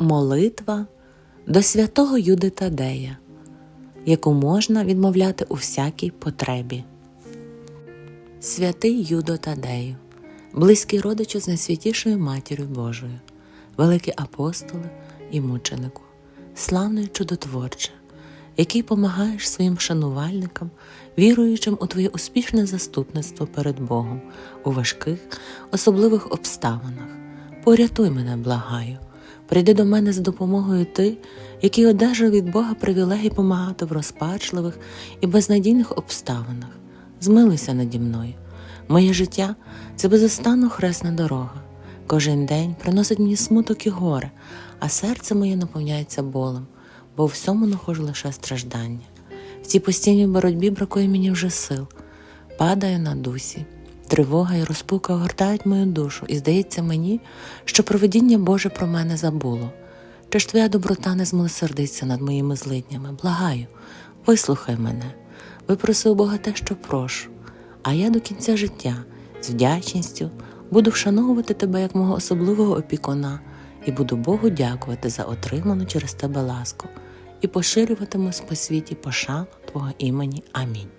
Молитва до святого Юди Тадея, яку можна відмовляти у всякій потребі. Святий Юдо Тадею, близький родичу з найсвятішою Матір'ю Божою, великий апостоле і мученику, славний чудотворче, який помагаєш своїм шанувальникам, віруючим у Твоє успішне заступництво перед Богом у важких, особливих обставинах. Порятуй мене, благаю. Прийди до мене з допомогою ти, який одержав від Бога привілегій помагати в розпачливих і безнадійних обставинах. Змилуйся наді мною. Моє життя це безостанно хресна дорога. Кожен день приносить мені смуток і горе, а серце моє наповняється болем, бо у всьому нахожу лише страждання. В цій постійній боротьбі бракує мені вже сил, падаю на дусі. Тривога і розпука огортають мою душу, і здається мені, що провидіння Боже про мене забуло. Чи ж твоя доброта не змилосердиться над моїми злиднями? Благаю, вислухай мене, випроси у Бога те, що прошу, а я до кінця життя з вдячністю буду вшановувати тебе як мого особливого опікуна і буду Богу дякувати за отриману через тебе ласку і поширюватимусь по світі пошану Твого імені. Амінь.